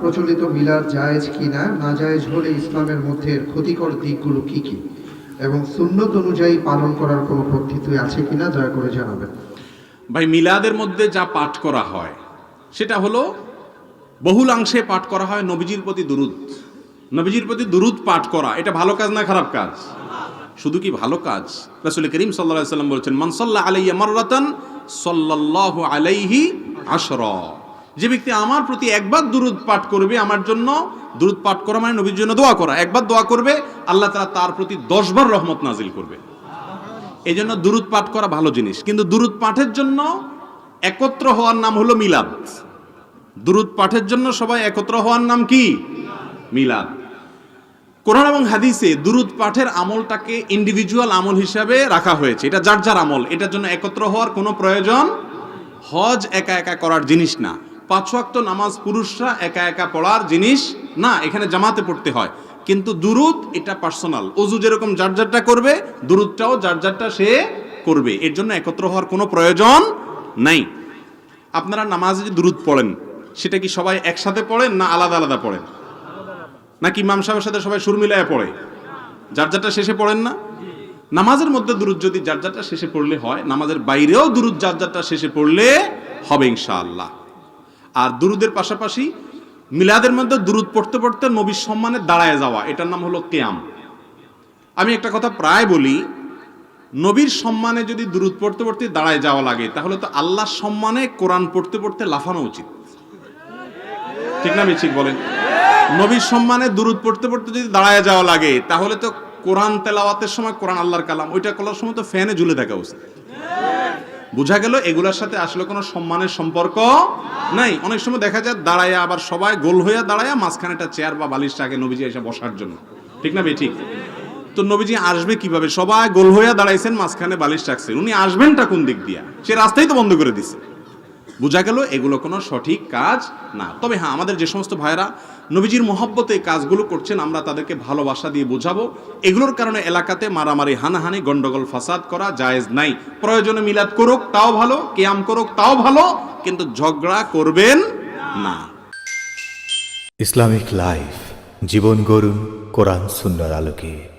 প্রচলিত মিলাদ জায়েজ কি না না জায়েজ হলে ইসলামের মধ্যে ক্ষতিকর দিকগুলো কি কি? এবং সুন্নত অনুযায়ী পালন করার কোনো পদ্ধতি আছে কি না দয়া করে জানাবেন। ভাই, মিলাদের মধ্যে যা পাঠ করা হয়, সেটা হলো বহুলাংশে পাঠ করা হয় নবীজির প্রতি দুরুদ। নবীজির প্রতি দুরুদ পাঠ করা, এটা ভালো কাজ না খারাপ কাজ? শুধু কি ভালো কাজ? রাসুল করিম সাল্লাহ সাল্লাম বলছেন মানসাল্লাহ আলাইয়া মাররাতান সাল্লাল্লাহু আলাইহি আশরা। যে ব্যক্তি আমার প্রতি একবার দুরুদ পাঠ করবে, আমার জন্য দুরুদ পাঠ করা মানে নবীর জন্য দোয়া করা। একবার দোয়া করবে, আল্লাহ তাআলা তার প্রতি দশবার রহমত নাজিল করবে। এই জন্য দুরুদ পাঠ করা ভালো জিনিস। কিন্তু দুরুদ পাঠের জন্য একত্র হওয়ার নাম হলো মিলাদ। দুরুদ পাঠের জন্য সবাই একত্র হওয়ার নাম কি? মিলাদ। কোরআন এবং হাদিসে দুরুদ পাঠের আমলটাকে ইন্ডিভিজুয়াল আমল হিসাবে রাখা হয়েছে। এটা যার যার আমল। এটার জন্য একত্র হওয়ার কোনো প্রয়োজন? হজ একা একা করার জিনিস না। পাঁচ ওয়াক্ত নামাজ পুরুষরা একা একা পড়ার জিনিস, না, এখানে জামাতে পড়তে হয়। কিন্তু দুরুদ, এটা পার্সোনাল অজু যেরকম যার যারটা করবে, দুরুদটাও যার যারটা সে করবে। এর জন্য একত্র হওয়ার কোনো প্রয়োজন নাই। আপনারা নামাজে যে দুরুদ পড়েন, সেটা কি সবাই একসাথে পড়েন, না আলাদা আলাদা পড়েন? নাকি ইমাম সাহেবের সাথে সবাই সুর মিলায় পড়ে? যার যারটা শেষে পড়েন না? নামাজের মধ্যে দুরুদ যদি যার যারটা শেষে পড়লে হয়, নামাজের বাইরেও দুরুদ যার যারটা শেষে পড়লে হবে ইনশাআল্লাহ। আর দুরুদের পাশাপাশি মিলাদের মধ্যে দুরুদ পড়তে পড়তে নবীর সম্মানে দাঁড়ায় যাওয়া, এটার নাম হলো কেয়াম। আমি একটা কথা প্রায় বলি, নবীর সম্মানে যদি দুরুদ পড়তে পড়তে দাঁড়ায় যাওয়া লাগে, তাহলে তো আল্লাহর সম্মানে কোরআন পড়তে পড়তে লাফানো উচিত। ঠিক না ঠিক বলেন? নবীর সম্মানে দুরুদ পড়তে পড়তে যদি দাঁড়ায় যাওয়া লাগে, তাহলে তো কোরআন তেলাওয়াতের সময় কোরআন আল্লাহর কালাম, ওইটা করার সময় তো ফ্যানে ঝুলে থাকা উচিত। বোঝা গেল এগুলোর সাথে আসলে কোনো সম্মানের সম্পর্ক নাই। অনেক সময় দেখা যায় দাঁড়ায় আবার সবাই গোল হইয়া দাঁড়ায় মাঝখানে একটা চেয়ার বা বালিশটা আগে নবীজি এসে বসার জন্য। ঠিক না ঠিক। তো নবীজি আসবে কীভাবে? সবাই গোল হইয়া দাঁড়াইছেন, মাঝখানে বালিশ রাখছেন। উনি আসবেনটা কোন দিক দিয়া? সে রাস্তাই তো বন্ধ করে দিছে। বোঝা গেল এগুলো কোনো সঠিক কাজ না। তবে হ্যাঁ আমাদের যে সমস্ত ভাইরা নবীজির মহব্বতে কাজগুলো করছেন, আমরা তাদেরকে ভালোবাসা দিয়ে বোঝাবো। এগুলোর কারণে এলাকাতে মারামারি, হানাহানি, গন্ডগোল, ফাসাদ করা জায়েজ নাই। প্রয়োজনে মিলাদ করুক, তাও ভালো, কেয়াম করুক, তাও ভালো, কিন্তু ঝগড়া করবেন না। ইসলামিক লাইফ, জীবন গড়ুন কোরআন সুন্দর আলোকে।